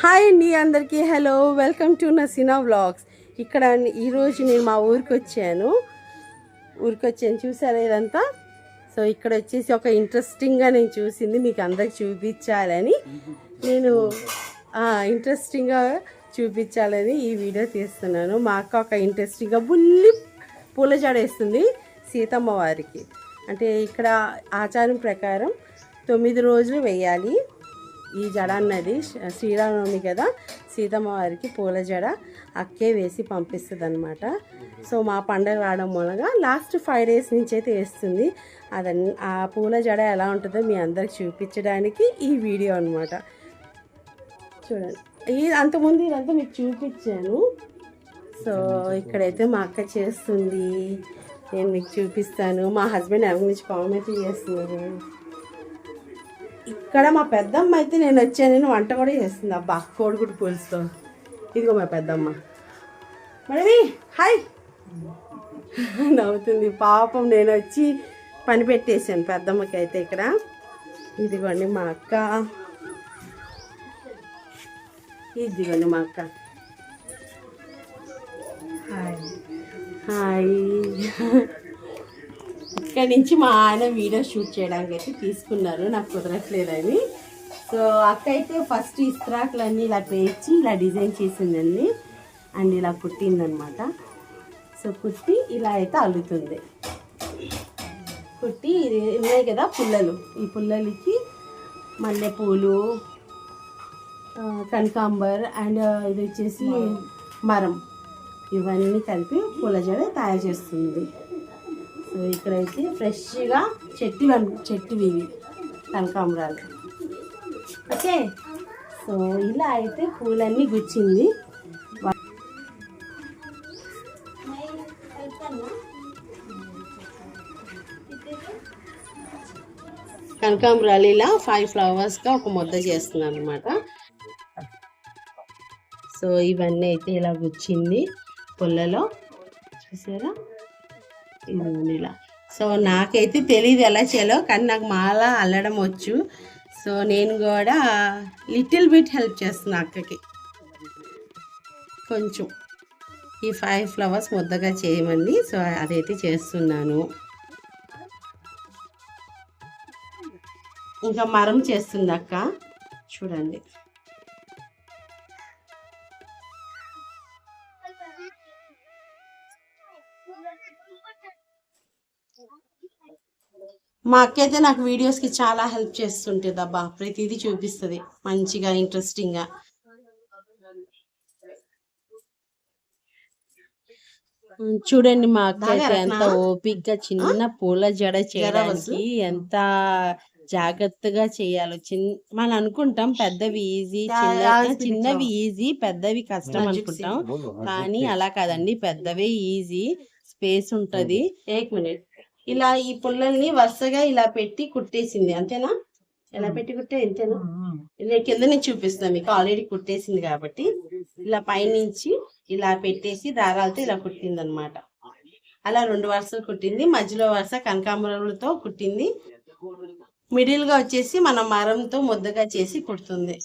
Hi అండి అందరికీ. Hello welcome to Naseena vlogs ఇక్కడ ఈరోజు నేను మా ఊరికి వచ్చాను. ఊరికి వచ్చాను చూసారా ఇదంతా? సో ఇక్కడ వచ్చేసి ఒక ఇంట్రెస్టింగ్గా నేను చూసింది మీకు అందరికి చూపించాలని. నేను ఇంట్రెస్టింగ్గా చూపించాలని ఈ వీడియో తీస్తున్నాను. మా అక్క ఒక ఇంట్రెస్టింగ్గా బుల్లి పూల జాడేస్తుంది సీతమ్మ వారికి. అంటే ఇక్కడ ఆచారం ప్రకారం తొమ్మిది రోజులు వేయాలి. ఈ జడ అన్నది శ్రీరామనవమి కదా సీతమ్మ వారికి పూల జడ అక్కే వేసి పంపిస్తుంది అనమాట సో మా పండగ రావడం మూలంగా లాస్ట్ ఫైవ్ డేస్ నుంచి అయితే వేస్తుంది. అదన్ ఆ పూల జడ ఎలా ఉంటుందో మీ అందరికి చూపించడానికి ఈ వీడియో అనమాట చూడండి. ఇది అంతకుముందు ఇదంతా మీకు చూపించాను. సో ఇక్కడైతే మా అక్క చేస్తుంది. నేను మీకు చూపిస్తాను. మా హస్బెండ్ ఎవరి నుంచి కామెంట్ చేస్తున్నారు? ఇక్కడ మా పెద్దమ్మ అయితే నేను వచ్చానని వంట కూడా చేస్తుంది. అబ్బా కోడిగుడ్డు పులుసుతో ఇదిగో మా పెద్దమ్మ. మరి హాయ్. నవ్వుతుంది. పాపం నేను వచ్చి పని పెట్టేశాను పెద్దమ్మకి అయితే ఇక్కడ. ఇదిగోండి మా అక్క. ఇదిగోండి మా అక్క. హాయ్. హాయ్. ఇక్కడ నుంచి మా ఆయన వీడియో షూట్ చేయడానికి అయితే తీసుకున్నారు. నాకు కుదరట్లేదని. సో అక్క అయితే ఫస్ట్ ఇస్త్రాకులన్నీ ఇలా పేర్చి ఇలా డిజైన్ చేసిందండి. అండ్ ఇలా కుట్టిందనమాట. సో కుట్టి ఇలా అయితే అల్లుతుంది. కుట్టి ఇది ఉన్నాయి కదా పుల్లలు. ఈ పుల్లలకి మల్లెపూలు కనకాంబర్ అండ్ ఇది వచ్చేసి మరం. ఇవన్నీ కలిపి పూల జడ తయారు చేస్తుంది. ఇక్కడైతే ఫ్రెష్గా చెట్టు చెట్టువి ఇవి కనకాంబరాలు. ఓకే? సో ఇలా అయితే పూలన్నీ గుచ్చింది. కనకాంబరాలు ఇలా ఫైవ్ ఫ్లవర్స్గా ఒక ముద్ద చేస్తున్నాను అనమాట సో ఇవన్నీ అయితే ఇలా గుచ్చింది పుల్లలో. చూసారా? ఇదిగోండి ఇలా సో నాకైతే తెలియదు ఎలా చేయాలో కానీ నాకు మాల అల్లడం వచ్చు. సో నేను కూడా లిటిల్ బిట్ హెల్ప్ చేస్తున్నా అక్కకి. కొంచెం. ఈ ఫైవ్ ఫ్లవర్స్ ముద్దగా చేయమంది. సో అదైతే చేస్తున్నాను. ఇంకా మరం చేస్తుంది అక్క. చూడండి. మా అక్క అయితే నాకు వీడియోస్కి చాలా హెల్ప్ చేస్తుంటుంది అబ్బా ప్రతిదీ చూపిస్తుంది. మంచిగా ఇంట్రెస్టింగ్గా చూడండి మా అక్క అయితే ఎంత ఓపిక్గా చిన్న పూల జడ చేయడానికి ఎంత జాగ్రత్తగా చేయాలో. చిన్న మనం అనుకుంటాం పెద్దవి ఈజీ చిన్న చిన్నవి ఈజీ పెద్దవి కష్టం అనుకుంటాం. కానీ అలా కాదండి పెద్దవే ఈజీ స్పేస్ ఉంటది. ఏక్ మినిట్. ఇలా ఈ పుల్లల్ని వరుసగా ఇలా పెట్టి కుట్టేసింది. అంతేనా? ఇలా పెట్టి కుట్టే? ఇంతేనా? ఇలా కింద నుంచి చూపిస్తాను మీకు ఆల్రెడీ కుట్టేసింది కాబట్టి. ఇలా పైనుంచి ఇలా పెట్టేసి దారాలతో ఇలా కుట్టింది అనమాట అలా రెండు వరుసలు కుట్టింది. మధ్యలో వరుస కనకాంబరాలతో కుట్టింది. మిడిల్గా వచ్చేసి మన మరంతో ముద్దగా చేసి కుడుతుంది.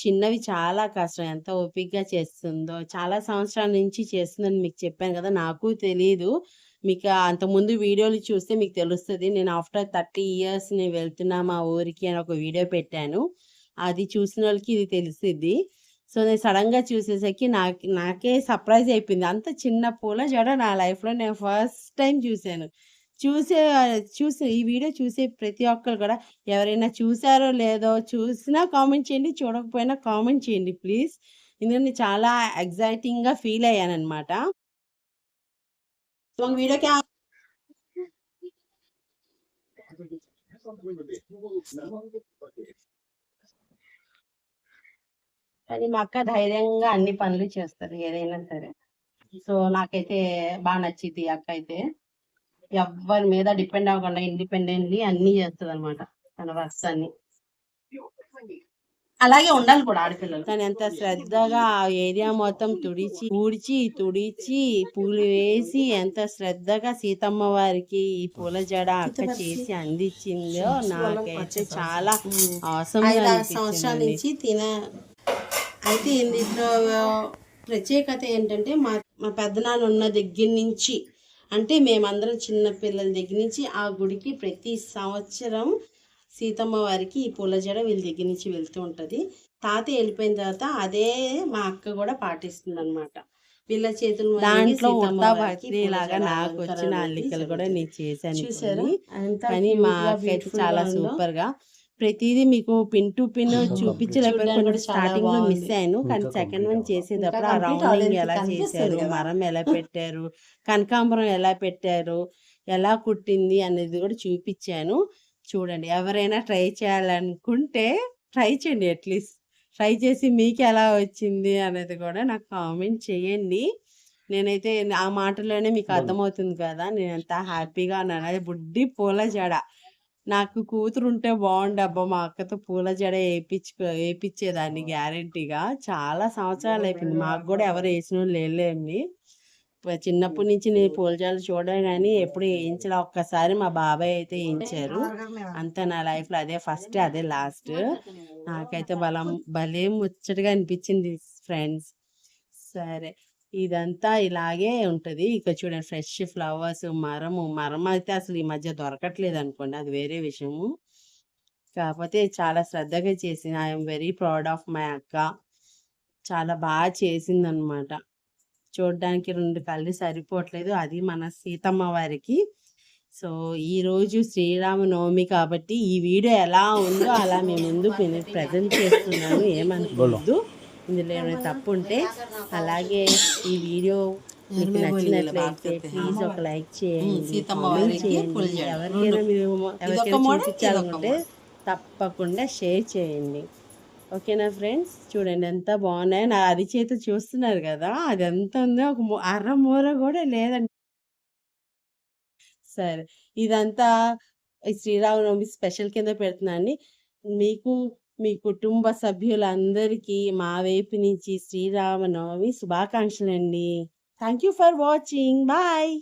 చిన్నవి చాలా కష్టం. ఎంత ఓపికగా చేస్తుందో చాలా సంవత్సరాల నుంచి చేస్తుందని మీకు చెప్పాను కదా! నాకు తెలియదు మీకు అంతకుముందు వీడియోలు చూస్తే మీకు తెలుస్తుంది. నేను ఆఫ్టర్ థర్టీ ఇయర్స్ నేను వెళ్తున్నా మా ఊరికి అని ఒక వీడియో పెట్టాను. అది చూసిన వాళ్ళకి ఇది తెలిసిద్ది. సో నేను సడన్గా చూసేసరికి నాకు నాకే సర్ప్రైజ్ అయిపోయింది. అంత చిన్న పూల జడ నా లైఫ్లో నేను ఫస్ట్ టైం చూశాను. చూసే చూసే ఈ వీడియో చూసే ప్రతి ఒక్కరు కూడా ఎవరైనా చూసారో లేదో చూసినా కామెంట్ చేయండి చూడకపోయినా కామెంట్ చేయండి ప్లీజ్. ఎందుకంటే చాలా ఎగ్జైటింగ్గా ఫీల్ అయ్యాను అనమాట కానీ మా అక్క ధైర్యంగా అన్ని పనులు చేస్తారు ఏదైనా సరే. సో నాకైతే బాగా నచ్చింది ఈ అక్క అయితే. ఎవరి మీద డిపెండ్ అవ్వకుండా ఇండిపెండెంట్లీ అన్ని చేస్తుంది అనమాట తన వర్క్స్ అన్ని. అలాగే ఉండాలి కూడా ఆడపిల్లలు. కానీ ఎంత శ్రద్ధగా ఆ ఏరియా మొత్తం తుడిచి ఊడ్చి తుడిచి పూలు వేసి ఎంత శ్రద్ధగా సీతమ్మ వారికి ఈ పూల జడ అక్క చేసి అందించిందో నాకైతే చాలా. సంవత్సరాల నుంచి తిన అయితే ఇందులో ప్రత్యేకత ఏంటంటే మా మా పెద్దనాన్న ఉన్న దగ్గర నుంచి అంటే మేమందరం చిన్న పిల్లల దగ్గర నుంచి ఆ గుడికి ప్రతి సంవత్సరం సీతమ్మ వారికి ఈ పూల జడ వీళ్ళ దగ్గర నుంచి వెళ్తూ ఉంటుంది తాతయ్య వెళ్ళిపోయిన తర్వాత అదే మా అక్క కూడా పాటిస్తుంది అనమాట వీళ్ళ చేతుల దాంట్లో లాగా నాకు వచ్చిన అల్లికలు కూడా. నేను చేశాను చూసారా కానీ మా అక్క చాలా. సూపర్గా ప్రతిదీ మీకు పిన్ టు పిన్ చూపించలేకపోతే స్టార్టింగ్లో మిస్. అయ్యాను. కానీ సెకండ్ వన్. చేసేటప్పుడు ఆ రౌండింగ్ ఎలా చేశారు. మరం ఎలా పెట్టారు? కనకాంబరం ఎలా పెట్టారు? ఎలా కుట్టింది అనేది కూడా చూపించాను. చూడండి ఎవరైనా ట్రై చేయాలనుకుంటే ట్రై చేయండి అట్లీస్ట్ ట్రై చేసి మీకు ఎలా వచ్చింది అనేది కూడా నాకు కామెంట్ చేయండి. నేనైతే ఆ మాటలోనే మీకు అర్థమవుతుంది కదా. నేను ఎంత హ్యాపీగా ఉన్నాను. అదే బుడ్డి పూల జడ. నాకు కూతురు ఉంటే బాగుండు అబ్బా మా అక్కతో పూల జడ వేయించుకో వేయించేదాన్ని గ్యారంటీగా. చాలా సంవత్సరాలు అయిపోయింది. మాకు కూడా ఎవరు వేసిన వాళ్ళు లేలేండి చిన్నప్పటి నుంచి నేను పూల జడ చూడడం కానీ ఎప్పుడు వేయించలే ఒక్కసారి మా బాబాయ్ అయితే వేయించారు అంతా నా లైఫ్లో అదే ఫస్ట్ అదే లాస్ట్. నాకైతే బలం భలే ముచ్చటగా అనిపించింది ఫ్రెండ్స్. సరే. ఇదంతా ఇలాగే ఉంటుంది. ఇక చూడండి ఫ్రెష్ ఫ్లవర్స్ మరము మరం అయితే అసలు ఈ మధ్య దొరకట్లేదు అనుకోండి అది వేరే విషయము. కాకపోతే చాలా శ్రద్ధగా చేసింది I'm very proud of my అక్క. చాలా బాగా చేసింది అనమాట చూడడానికి రెండు కళ్ళు సరిపోవట్లేదు అది మన సీతమ్మ వారికి. సో ఈ రోజు శ్రీరామనవమి కాబట్టి ఈ వీడియో ఎలా ఉందో అలా మీ ముందు ప్రజెంట్ చేస్తున్నాను ఏమనుకోవద్దు. ఇందులో ఏమైనా తప్పు ఉంటే అలాగే ఈ వీడియో మీకు నచ్చినట్లయితే ప్లీజ్ ఒక లైక్ చేయండి. ఎవరికైనా మీరు ఎవరికైనా మోడల్, చూపించాలనుకుంటే తప్పకుండా షేర్ చేయండి. ఓకేనా ఫ్రెండ్స్ చూడండి ఎంత బాగున్నాయి. నా అరిచేత చూస్తున్నారు కదా అది ఎంత ఉందో ఒక మూ- అర మూర కూడా లేదండి సరే ఇదంతా ఈ శ్రీరామనవమి స్పెషల్ కింద పెడుతున్నాండి మీకు మీ కుటుంబ సభ్యులందరికీ మా వైపు నుంచి శ్రీరామనవమి శుభాకాంక్షలు అండి thank you for watching bye